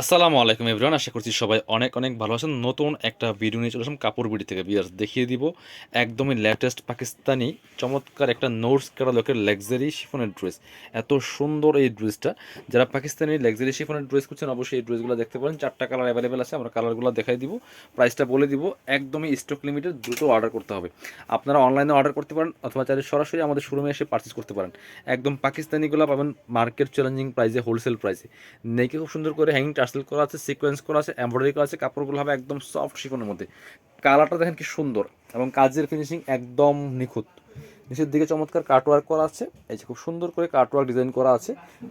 আসসালামু আলাইকুম এভরিওয়ান, আশা করছি সবাই অনেক অনেক ভালো আছেন। নতুন একটা ভিডিও নিয়ে চলে আসলাম কাপড় বিড়ি থেকে। বিয়ার্স, দেখিয়ে দিব একদমই লেটেস্ট পাকিস্তানি চমৎকার একটা নোটস লোকের লাক্সারি শিফনের ড্রেস এত সুন্দর এই ড্রেসটা যারা পাকিস্তানি লাক্সারি শিফনের ড্রেস করছেন অবশ্যই এই ড্রেসগুলো দেখতে পারেন। চারটা কালার অ্যাভেলেবেল আছে, আমরা কালারগুলো দেখাই দিব। প্রাইসটা বলে দিব, একদমই স্টক লিমিটেড দ্রুত অর্ডার করতে হবে। আপনারা অনলাইনে অর্ডার করতে পারেন, অথবা চাইলে সরাসরি আমাদের শোরুমে এসে পারচেস করতে পারেন। একদম পাকিস্তানিগুলো পাবেন মার্কেট চ্যালেঞ্জিং প্রাইসে হোলসেল প্রাইসে নেকে খুব সুন্দর করে হ্যাঙ্গিং টার্সেল করা আছে সিকোয়েন্স করা আছে এমব্রয়ডারি করা আছে, কাপড়গুলো হবে একদম সফট শিফনের মধ্যে। কালারটা দেখেন কি সুন্দর এবং কাজের ফিনিশিং একদম নিখুঁত। নিচের দিকে চমৎকার কাটওয়ার্ক করা আছে, এই যে খুব সুন্দর করে কাটওয়ার্ক ডিজাইন করা আছে।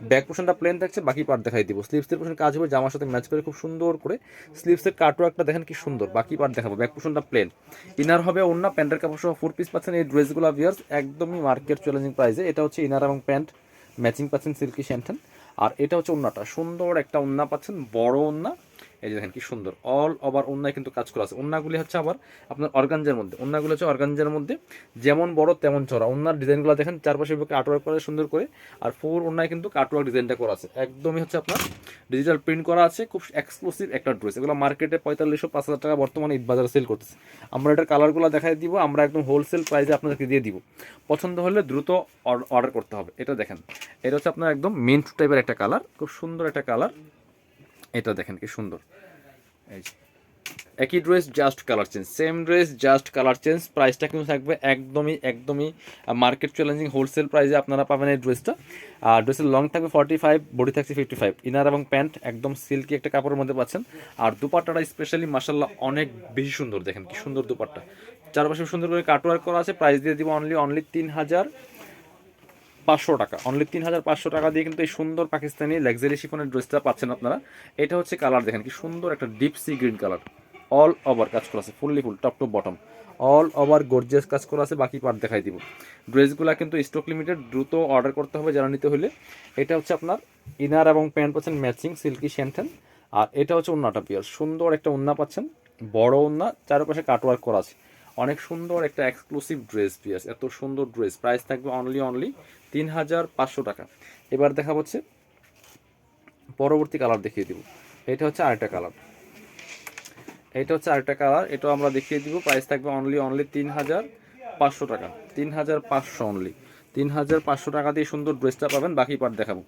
ব্যাক পোর্শনটা প্লেন থাকছে, বাকি পার্ট দেখাই দিব। স্লিভসের পোর্শন কাজ হবে, জামার সাথে ম্যাচ করে খুব সুন্দর করে স্লিভসের কাটওয়ার্কটা দেখেন কি সুন্দর, বাকি পার্ট দেখাবো। ব্যাক পোর্শনটা প্লেন ইনার হবে অন্য প্যান্টের কাপড় সহ ফোর পিস পাচ্ছেন এই ড্রেসগুলো ভিয়ার্স একদমই মার্কেট চ্যালেঞ্জিং প্রাইসে এটা হচ্ছে ইনার এবং প্যান্ট ম্যাচিং পাচ্ছেন সিল্কি শ্যান্টেন আর এটা হচ্ছে ওন্নাটা। সুন্দর একটা ওন্না পাচ্ছেন বড় ওন্না। এই যে দেখেন কি সুন্দর। অল ওভার ওন্নায় কিন্তু কাজ করা আছে। ওন্নাগুলি হচ্ছে আবার আপনার অর্গানজার মধ্যে। ওন্নাগুলো হচ্ছে অর্গানজার মধ্যে। যেমন বড় তেমন চড়া। ওন্নার ডিজাইনগুলো দেখেন চারপাশে বুকে আর্টওয়ার্ক করা, সুন্দর করে। আর ফোর ওন্নায় কিন্তু কাটওয়ার্ক ডিজাইনটা করা আছে। একদমই হচ্ছে আপনার ডিজিটাল প্রিন্ট করা আছে। খুব এক্সক্লুসিভ একটা ড্রেস এগুলো মার্কেটে পঁয়তাল্লিশশো পাঁচ হাজার টাকা বর্তমানে ঈদ বাজারে সেল করতেছে। আমরা এটার কালারগুলো দেখাই দিব। আমরা একদম হোলসেল প্রাইসে আপনাদেরকে দিয়ে দিব। পছন্দ হলে দ্রুত অর্ডার করতে হবে। এটা দেখেন। এটা হচ্ছে আপনার একদম মিন্ট টাইপের একটা কালার খুব সুন্দর একটা কালার এটা দেখেন কি সুন্দর। এই যে। একই dress just colour change same dress just colour change প্রাইসটা কিন্তু থাকবে একদমই একদমই মার্কেট চ্যালেঞ্জিং হোলসেল প্রাইসে আপনারা পাবেন এই ড্রেসটা আর ড্রেসের লং থাকবে ফর্টি ফাইভ বডি থাকছে ফিফটি ফাইভ ইনার এবং প্যান্ট একদম সিল্কি একটা কাপড়ের মধ্যে পাচ্ছেন। আর দুপাট্টাটা স্পেশালি মাসাল্লাহ অনেক বেশি সুন্দর। দেখেন কি সুন্দর দুপাট্টা। চারপাশে সুন্দর করে কাটওয়ার্ক করা আছে। প্রাইস দিয়ে দিব অনলি অনলি তিন হাজার। পাঁচশো টাকা। অনলি তিন হাজার পাঁচশো টাকা দিয়ে কিন্তু এই সুন্দর পাকিস্তানি লাক্সারি শিফনের ড্রেসটা পাচ্ছেন আপনারা। এটা হচ্ছে কালার দেখেন কি সুন্দর একটা deep sea green colour all over কাজ করা আছে fully full top to bottom all over gorgeous কাজ করা আছে, বাকি পার্ট দেখাই দিব। ড্রেসগুলো কিন্তু স্টক লিমিটেড দ্রুত অর্ডার করতে হবে যারা নিতে হলে এটা হচ্ছে আপনার ইনার এবং প্যান্ট পাচ্ছেন ম্যাচিং সিল্কি শ্যান্টেন আর এটা হচ্ছে ওন্নাটা পিয়ার সুন্দর একটা ওন্না পাচ্ছেন, বড় ওন্না চারপাশে কাটওয়ার্ক করা আছে। অনেক সুন্দর একটা এক্সক্লুসিভ ড্রেস পিয়াস এত সুন্দর ড্রেস প্রাইস থাকবে অনলি অনলি তিন হাজার পাঁচশো টাকা। এবার দেখা হচ্ছে, পরবর্তী কালার দেখিয়ে দিব। এটা হচ্ছে আরেকটা কালার এটা হচ্ছে আরেকটা কালার এটাও আমরা দেখিয়ে দিব প্রাইস থাকবে অনলি অনলি তিন হাজার পাঁচশো টাকা। তিন হাজার পাঁচশো অনলি তিন হাজার পাঁচশো টাকা দিয়ে সুন্দর ড্রেসটা পাবেন, বাকি পার্ট দেখাবো।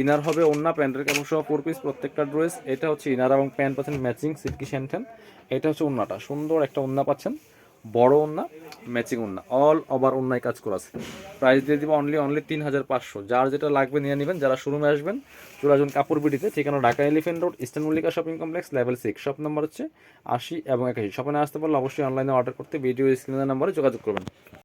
ইনার হবে অন্য প্যান্টের কাপড় সহ ফোর পিস প্রত্যেকটা ড্রেস এটা হচ্ছে ইনার এবং প্যান্ট পাচ্ছেন ম্যাচিং সিল্কি শ্যান্টেন এটা হচ্ছে ওন্নাটা সুন্দর একটা ওন্না পাচ্ছেন। বড় ওন্না ম্যাচিং ওন্না অল ওভার ওন্নায় কাজ করা আছে। প্রাইস দিয়ে দিব অনলি অনলি তিন হাজার পাঁচশো। যার যেটা লাগবে নিয়ে নেবেন, যারা শোরুমে আসবেন চলে আসবেন কাপড় বিটিতে, ঠিকানা Dhaka elephant road eastern Mallika shopping complex level six shop number হচ্ছে আশি এবং একাশি। শপে আসতে পারলে অবশ্যই অনলাইনে অর্ডার করতে ভিডিও স্ক্রিনের নাম্বারে যোগাযোগ করবেন।